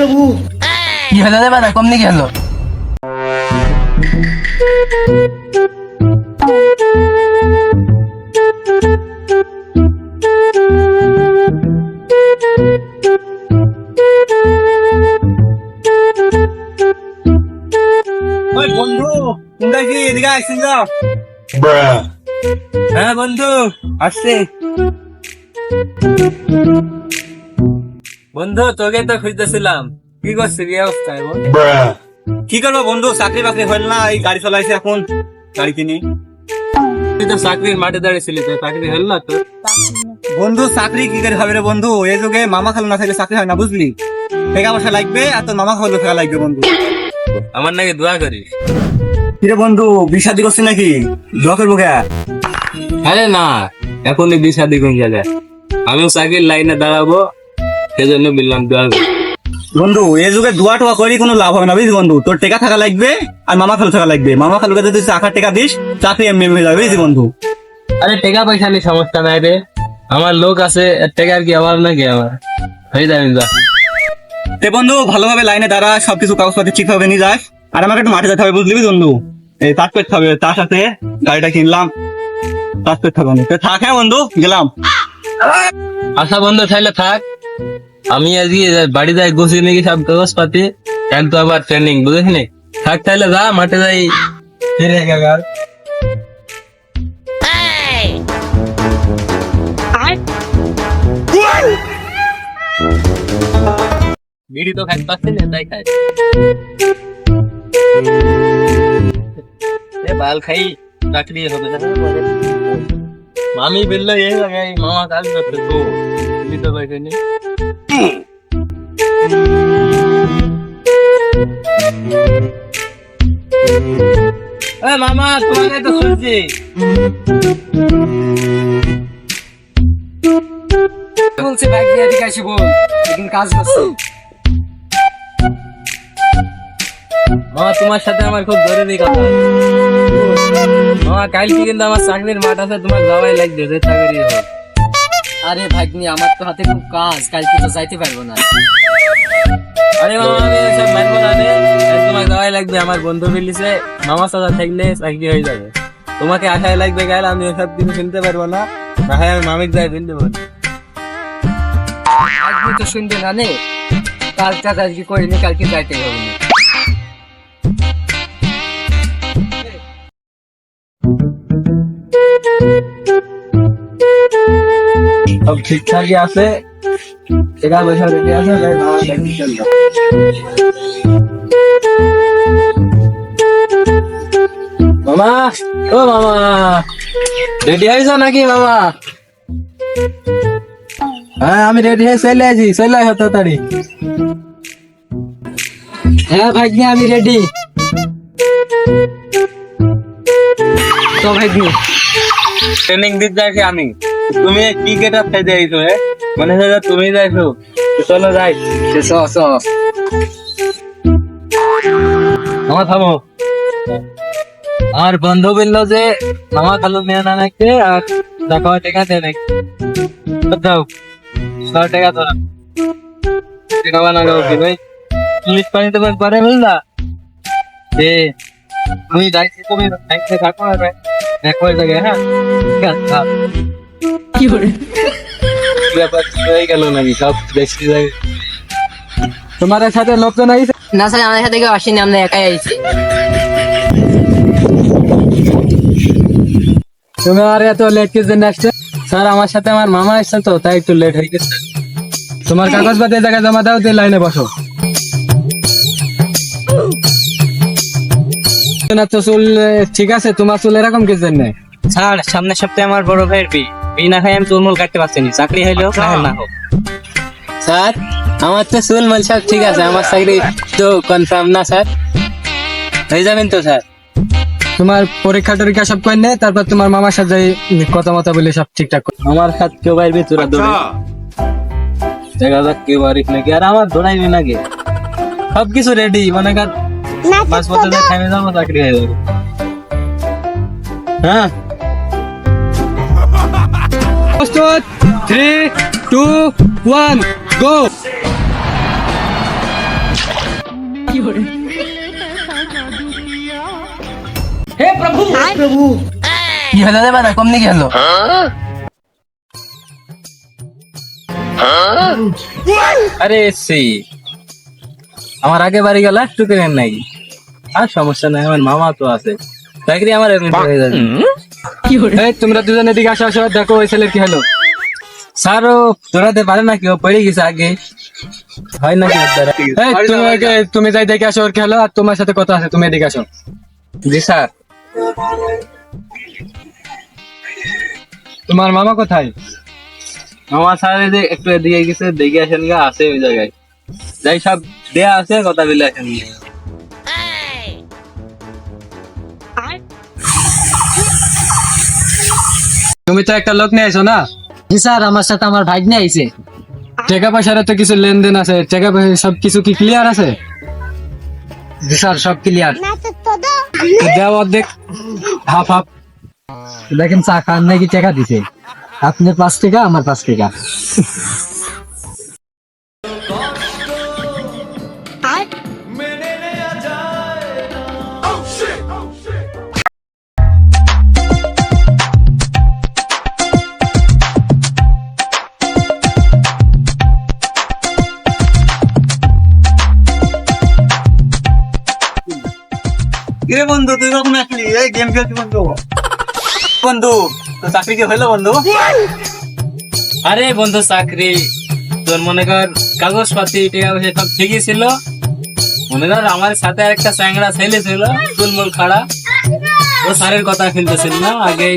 প্রভু। কি হলো রে বাড়া কমনি কি হলো? বন্ধু তোমরা কি এদিকে হ্যাঁ বন্ধু আসছে। বন্ধু তোকে তো খুঁজতেছিলাম। কি করছিস কি অবস্থা এখন কি করব বন্ধু চাকরি বাকরি হল না এই গাড়ি চলাইছে এখন গাড়ি কিনি। তুই তো চাকরির মাঠে দাঁড়িয়েছিলি তো চাকরি হল না তো বন্ধু চাকরি কি করে হবে রে বন্ধু? এই যুগে মামা খালো না থাকলে চাকরি হয় না বুঝলি? টাকা পয়সা লাগবে আর তোর মামা খালো টাকা লাগবে বন্ধু। আমার নাকি দোয়া করিস। কিরে বন্ধু বিষাদি করছিস নাকি? দোয়া করব কে? আরে না এখনই বিয়ে শাদি করে যাবে আমিও চাকরির লাইনে দাঁড়াবো। সেজন্য বললাম দোয়া বন্ধু এই যুগে দোয়া টোয়া করি কোনো লাভ হবে না বুঝলি বন্ধু? তোর টাকা থাকা লাগবে আর মামা খালু থাকা লাগবে। মামা খালুকে যদি চাকার টাকা দিস চাকরি এমনি এমনি হয়ে যাবে বুঝলি বন্ধু? আরে টাকা পয়সা নিয়ে সমস্যা নাই রে। আমার লোক আছে টাকার কি অভাব নাকি আমার? হয়ে যাবে যা। তে বন্ধু ভালোভাবে লাইনে দাঁড়া সবকিছু কাগজপাতি ঠিক হবে নিয়ে যাস। আর আমাকে একটু মাঠে যেতে হবে বুঝলি বন্ধু? এই তাস পেতে হবে তার সাথে গাড়িটা কিনলাম। তাস পেতে হবে তো থাক হ্যাঁ বন্ধু গেলাম। আশা বন্ধু থাকলে থাক। আমি আজকে বাড়ি যাই গুছিয়ে নাকি সব কাগজ পাতি এক তো আবার ট্রেনিং বুঝিস নি? থাক তাহলে যা মাঠে যাই। ফিরে বিড়ি তো খাইতে পারছি না তাই খাই বাল খাই চাকরি হবে না মামি বলল এই মামা কাজ করতে তো দিতে পারিনি এ কাজ করছে। মামা, তোমার সাথে আমার খুব জরুরি কথা। মামা, কালকে কিন্তু আমার চাকরির মাঠ আছে, তোমার যাওয়াই লাগবে চাকরি হোক। আরে ভাগ্নি আমার তো হাতে খুব কাজ কালকে তো যাইতে পারব না। আরে মামা আমি এসব মানবো না রে এই তোমার যাওয়াই লাগবে আমার বন্ধু মিলিছে মামা সাদা থাকলে চাকরি হয়ে যাবে। তোমাকে আশায় লাগবে গেলে আমি এসব কিছু শুনতে পারব না। না হয় আমি মামিক যাই ফেলতে পারব ভাগ্নি তো শুনবে না নে? কাজটা আজকে করিনি কালকে যাইতে হবে না। সব ঠিকঠাকই আছে। টাকা পয়সা রেডি আছে, তাই মামা চাকরি চলবে মামা, ও মামা, রেডি হয়েছ নাকি মামা? হ্যাঁ আমি রেডি হয়ে চলে আছি, চলে আসো তাড়াতাড়ি। হ্যাঁ ভাগ্নি, আমি রেডি। তো ভাগ্নি ট্রেনিং দিতে যাচ্ছি আমি? তুমি কি গেট আপ খাইতে হে? মনে হয় তুমি যাইছো। চলো যাই। চ চ মামা থামো। আমার বন্ধু বলল যে মামা খালু মেয়ে না নাকি আর দেখা টাকা দেয় নাকি দাও ছ টাকা তো টাকা বানানো কি ভাই? ইংলিশ পানি তো পারে বুঝলা যে আমি যাইছি তুমি ব্যাংকে থাকো আর এক হয়ে হ্যাঁ ঠিক আছে। কি করে ব্যাপার কি হয়ে গেল নাকি? সব দেখছি তোমার সাথে লোকজন আইছে না স্যার আমাদের সাথে কেউ আসেনি আমরা একাই আইছি। তুমি আর এত লেট জন্য আসছে স্যার আমার সাথে আমার মামা আসছে তো তাই একটু লেট হয়ে গেছে। তোমার কাগজপাতি এই জায়গায় জমা দাও দিয়ে লাইনে বসো। না তো চুল ঠিক আছে তোমার চুল এরকম কি জন্য? স্যার সামনের সপ্তাহে আমার বড় ভাইয়ের বি বি না খাই আমি চুলমুল কাটতে পারছি না। চাকরি হইলেও না হোক না হোক। স্যার আমার তো চুল মাল সব ঠিক আছে আমার চাকরি তো কনফার্ম না স্যার। হয়ে যাবেন তো স্যার। তোমার পরীক্ষা টরীক্ষা সব করে নে তারপর তোমার মামার সাথে যাই কথা মতো বলে সব ঠিকঠাক করে। আমার সাথে কেউ বাইরবে তোরা দৌড়ে দেখা যাক কেউ বারিক নাকি। আর আমার দৌড়াইবে নাকি? সব কিছু রেডি মনে কর পাঁচ বছর থেমে যাব চাকরি হয়ে যাবে। হ্যাঁ? প্রস্তুত? থ্রি টু ওয়ান গো কি হলো রে বাবা কমনি কি হলো? আরে সেই আমার আগে বাড়ি গেল একটু কেন নাই। আর সমস্যা নাই আমার মামা তো আছে। চাকরি আমার এমনি হয়ে যাবে। এই তোমরা দুজন এদিকে আসো আসো দেখো ওই ছেলের কি হলো। স্যার ও দৌড়াতে পারে না কি ও পড়ে গেছে আগে। হয় না কি ওর দ্বারা? এই তুমি তুমি যাই দেখে আসো ওর হলো আর তোমার সাথে কথা আছে তুমি এদিকে আসো। জি স্যার। তোমার মামা কোথায়? মামা স্যার এই যে একটু এদিকে গেছে দেখে আসেন গা আছে ওই জায়গায়। যাই সব দেয়া আছে কথা বলে আসেন তুমি তো একটা লোক নিয়ে আইছো না? জি স্যার আমার সাথে আমার ভাই নিয়ে আইছে। টাকা পয়সার তো কিছু লেনদেন আছে টাকা পয়সা সব কিছু কি ক্লিয়ার আছে? জি স্যার সব ক্লিয়ার দেওয়া দেও অর্ধেক হাফ হাফ দেখেন চা খান নাকি টাকা দিছে। আপনার পাঁচ টাকা আমার পাঁচ টাকা। কিরে বন্ধু, তুই কখন আসলি? এই গেম খেলছি বন্ধু। বন্ধু তো চাকরি কি হলো বন্ধু? আরে বন্ধু, চাকরি। তোর মনে কর, কাগজপাতি টাকা পয়সা সব ঠিকই ছিল। মনে কর, আমার সাথে একটা চ্যাংড়া ছেলে ছিল, চুলমুল খাড়া। ও স্যারের কথা শুনতেছিল না, আগেই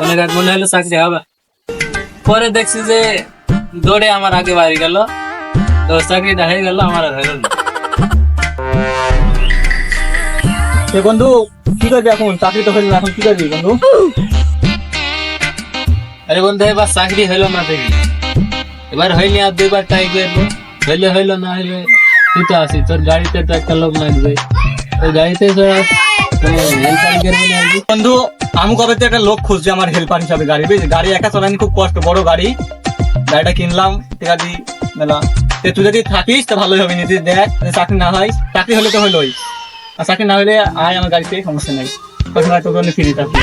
মনে কর, মনে হলো চাকরি হবে। পরে দেখছি যে দৌড়ে আমার আগে বাড়ি গেল। তো চাকরিটা হয়ে গেল, আমার আর হলো না। এ বন্ধু কি করবি এখন? চাকরি তো হলো না, এখন কি করবি বন্ধু? আরে বন্ধু এবার চাকরি হইল না দেখি। এবার হইনি আর দুইবার ট্রাই করব। হইলে হইল না হইলে তুই তো আসি তোর গাড়িতে তো একটা লোক লাগবে। ওই গাড়িতে তো। বন্ধু আমি কবে থেকে একটা লোক খুঁজছি আমার হেল্পার হিসাবে গাড়ি বুঝলি? গাড়ি একা চালানি খুব কষ্ট বড় গাড়ি। গাড়িটা কিনলাম ঠিক আছে মেলা। তুই যদি থাকিস তো ভালোই হবে। নিজে দেখ যদি চাকরি না হয় চাকরি হলে তো হলোই। আর চাকরি না হলে আয় আমার গাড়িতে সমস্যা নেই। তখন তোকে ফিরে থাকবি